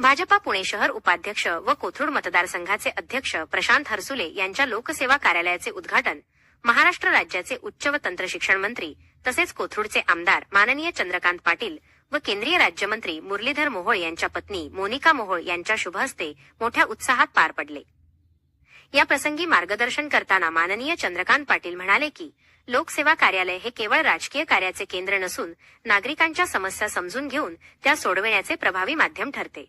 भाजपा पुणे शहर उपाध्यक्ष व कोथरूड मतदारसंघाचे अध्यक्ष प्रशांत हरसुले यांच्या लोकसेवा कार्यालयाचे उद्घाटन महाराष्ट्र राज्याचे उच्च व तंत्र शिक्षण मंत्री तसेच कोथरूडचे आमदार माननीय चंद्रकांत पाटील व केंद्रीय राज्यमंत्री मुरलीधर मोहोळ यांच्या पत्नी मोनिका मोहोळ यांच्या शुभहस्ते मोठ्या उत्साहात पार पडले. या प्रसंगी मार्गदर्शन करताना माननीय चंद्रकांत पाटील म्हणाले की लोकसेवा कार्यालय हे केवळ राजकीय कार्याचे केंद्र नसून नागरिकांच्या समस्या समजून घेऊन त्या सोडविण्याचे प्रभावी माध्यम ठरते.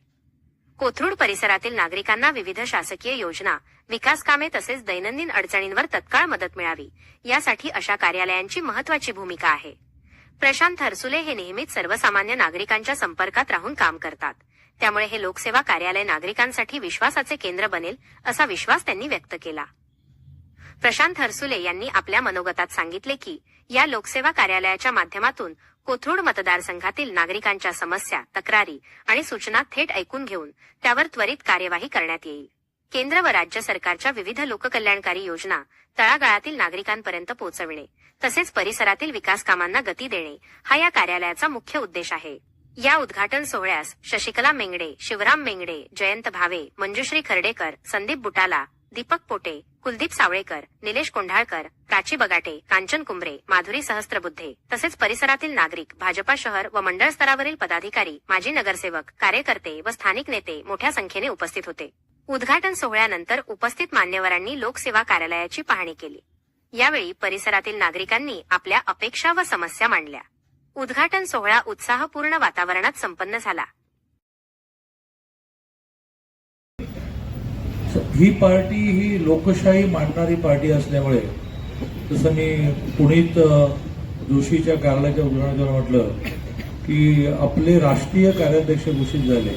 कोथरूड परिसरातील नागरिकांना विविध शासकीय योजना विकास कामे तसेच दैनंदिन अडचणींवर तत्काळ मदत मिळावी. यासाठी अशा कार्यालयांची महत्वाची भूमिका आहे. प्रशांत हरसुले हे नेहमीच सर्वसामान्य नागरिकांच्या संपर्कात राहून काम करतात. त्यामुळे हे लोकसेवा कार्यालय नागरिकांसाठी विश्वासाचे केंद्र बनेल असा विश्वास त्यांनी व्यक्त केला. प्रशांत हरसुले यांनी आपल्या मनोगतात सांगितले की या लोकसेवा कार्यालयाच्या माध्यमातून कोथरूड मतदारसंघातील नागरिकांच्या समस्या तक्रारी आणि सूचना थेट ऐकून घेऊन त्यावर त्वरित कार्यवाही करण्यात येईल. केंद्र व राज्य सरकारच्या विविध लोककल्याणकारी योजना तळागाळातील नागरिकांपर्यंत पोहोचविणे तसेच परिसरातील विकास कामांना गती देणे हा या कार्यालयाचा मुख्य उद्देश आहे. या उद्घाटन सोहळ्यास शशिकला मेंगडे शिवराम मेंगडे जयंत भावे मंजुश्री खर्डेकर संदीप बुटाला दीपक पोटे कुलदीप सावळेकर निलेश कोंढाळकर प्राची बगाटे कांचन कुंबरे माधुरी सहस्त्रबुद्धे तसेच परिसरातील नागरिक भाजपा शहर व मंडळ स्तरावरील पदाधिकारी माजी नगरसेवक कार्यकर्ते व स्थानिक नेते मोठ्या संख्येने उपस्थित होते. उद्घाटन सोहळ्यानंतर उपस्थित मान्यवरांनी लोकसेवा कार्यालयाची पाहणी केली. यावेळी परिसरातील नागरिकांनी आपल्या अपेक्षा व समस्या मांडल्या. उद्घाटन सोहळा उत्साहपूर्ण वातावरणात संपन्न झाला. ही पार्टी ही लोकशाही मांडणारी पार्टी असल्यामुळे जसं मी पुणेत जोशीच्या कार्यालयाच्या उद्घाटनाला म्हटलं की आपले राष्ट्रीय कार्याध्यक्ष घोषित झाले.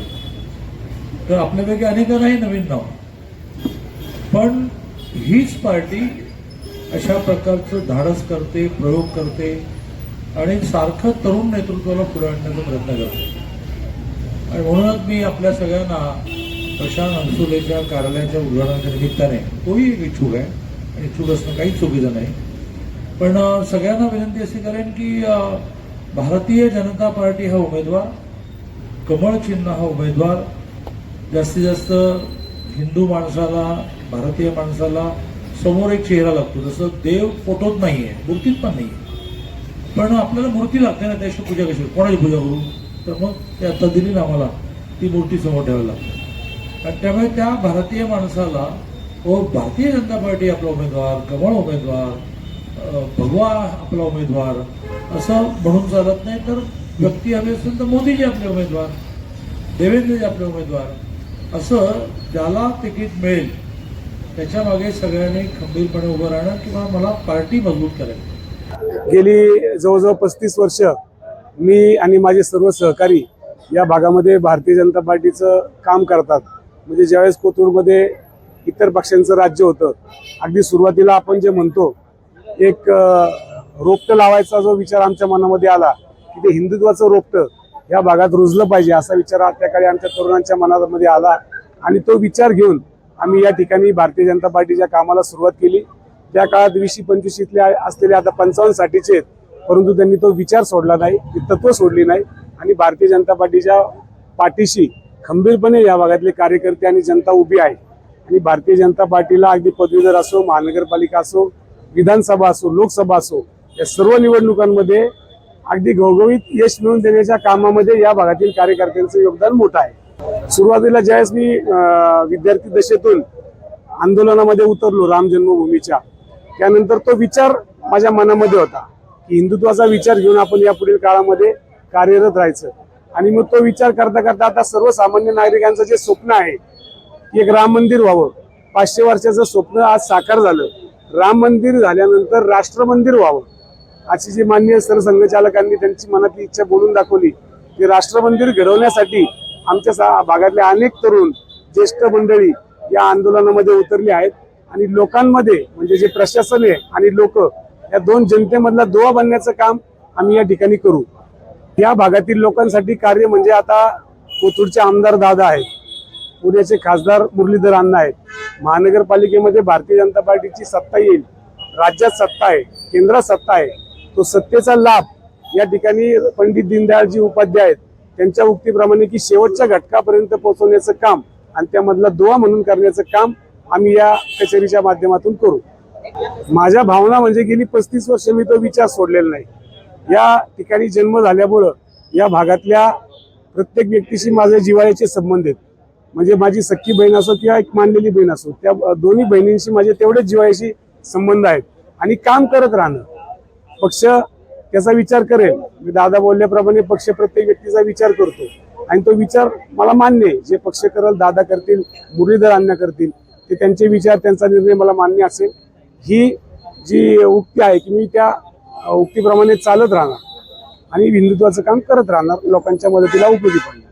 तर आपल्यापैकी अनेकांनाही नवीन नाव. पण हीच पार्टी अशा प्रकारचं धाडस करते प्रयोग करते आणि सारखं तरुण नेतृत्वाला पुढे आणण्याचा प्रयत्न करते. आणि म्हणूनच मी आपल्या सगळ्यांना प्रशांत अंसुलेच्या कार्यालयाच्या उद्घाटनाच्या निमित्ताने तोही एक इच्छुक आहे आणि इच्छुक असणं काहीच चुकीचं नाही. पण सगळ्यांना विनंती अशी करेन की भारतीय जनता पार्टी हा उमेदवार कमळ चिन्ह हा उमेदवार जास्तीत जास्त हिंदू माणसाला भारतीय माणसाला समोर एक चेहरा लागतो. जसं देव फोटोत नाही आहे मूर्तीत पण नाही आहे पण आपल्याला मूर्ती लागते ना त्याशी पूजा कशी? कोणाची पूजा करू? तर मग ते आता दिली ना आम्हाला ती मूर्ती समोर ठेवायला लागते आणि त्यामुळे त्या भारतीय माणसाला व भारतीय जनता पार्टी आपला उमेदवार कमळ उमेदवार भगवा आपला उमेदवार असं म्हणून चालत नाही तर व्यक्ती हवी असेल तर मोदीजी आपले उमेदवार देवेंद्रजी आपले उमेदवार असं ज्याला तिकीट मिळेल त्याच्यामागे सगळ्यांनी खंबीरपणे उभं राहणं किंवा मला पार्टी मजबूत करायची. गेली जवळजवळ पस्तीस वर्ष मी आणि माझे सर्व सहकारी या भागामध्ये भारतीय जनता पार्टीचं काम करतात. म्हणजे ज्यावेळेस कोथरूडमध्ये इतर पक्षांचं राज्य होतं अगदी सुरुवातीला आपण जे म्हणतो एक रोपटं लावायचा जो विचार आमच्या मनामध्ये आला की ते हिंदुत्वाचं रोपटं या भागात रुजलं पाहिजे असा विचार त्या काळी आमच्या तरुणांच्या मनामध्ये आला. आणि तो विचार घेऊन आम्ही या ठिकाणी भारतीय जनता पार्टीच्या कामाला सुरुवात केली. त्या काळात वीसशे इथले असलेले आता पंचावन्न साठीचे आहेत परंतु त्यांनी तो विचार सोडला नाही ती तत्व सोडली नाही. आणि भारतीय जनता पार्टीच्या पाठीशी खंबीरपणे या भागातले कार्यकर्ते आणि जनता उभी आहे. आणि भारतीय जनता पार्टीला अगदी पदवीधर असो महानगरपालिका असो विधानसभा असो लोकसभा असो या सर्व निवडणुकांमध्ये अगदी घवघवीत यश मिळवून देण्याच्या कामामध्ये या भागातील कार्यकर्त्यांचं योगदान मोठं आहे. सुरुवातीला ज्यावेळेस मी विद्यार्थी दशेतून आंदोलनामध्ये उतरलो राम जन्मभूमीच्या त्यानंतर तो विचार माझ्या मनामध्ये होता की हिंदुत्वाचा विचार घेऊन आपण या पुढील काळामध्ये कार्यरत राहायचं. आणि मग तो विचार करता करता आता सर्वसामान्य नागरिकांचं जे स्वप्न आहे की एक राम मंदिर व्हावं. पाचशे वर्षाचं स्वप्न आज साकार झालं. राम मंदिर झाल्यानंतर राष्ट्र मंदिर व्हावं. अशी जी मान्य सरसंघचालकांनी त्यांची मनातली इच्छा बोलून दाखवली की राष्ट्र मंदिर घडवण्यासाठी आमच्या सा- भागातले अनेक तरुण ज्येष्ठ मंडळी या आंदोलनामध्ये उतरली आहेत. आणि लोकांमध्ये म्हणजे जे प्रशासन आहे आणि लोक या दोन जनतेमधला दुवा बनण्याचं काम आम्ही या ठिकाणी करू. या भागातील लोकांसाठी कार्य म्हणजे आता कोथरूडचे आमदार दादा आहेत पुण्याचे खासदार मुरलीधर अण्णा आहेत. महानगरपालिकेमध्ये भारतीय जनता पार्टीची सत्ता येईल राज्यात सत्ता आहे केंद्रात सत्ता आहे तो सत्तेचा लाभ या ठिकाणी पंडित दीनदयाळजी उपाध्याय आहेत. त्यांच्या उक्तीप्रमाणे की शेवटच्या घटकापर्यंत पोहोचवण्याचं काम आणि त्यामधला दुवा म्हणून करण्याचं काम आम्ही या कचेरीच्या माध्यमातून करू. माझ्या भावना म्हणजे गेली पस्तीस वर्ष मी तो विचार सोडलेला नाही. या ठिकाणी जन्म झाल्यामुळं या भागातल्या प्रत्येक व्यक्तीशी माझे जिवाळ्याचे संबंध आहेत. म्हणजे माझी सख्खी बहीण असो किंवा एक मानलेली बहीण असो त्या दोन्ही बहिणींशी माझे तेवढेच जिवाळ्याशी संबंध आहेत. आणि काम करत राहणं. पक्ष त्याचा विचार करेल. मी दादा बोलल्याप्रमाणे पक्ष प्रत्येक व्यक्तीचा विचार करतो. आणि तो विचार मला मान्य आहे. जे पक्ष करल दादा करतील मुरलीधर अण्णा करतील ते त्यांचे विचार त्यांचा निर्णय मला मान्य असेल. ही जी उक्ती आहे की मी त्या उक्तीप्रमाणे चालत राहणार. आणि हिंदुत्वाचं काम करत राहणार लोकांच्या मदतीला उपयोगी पडणार.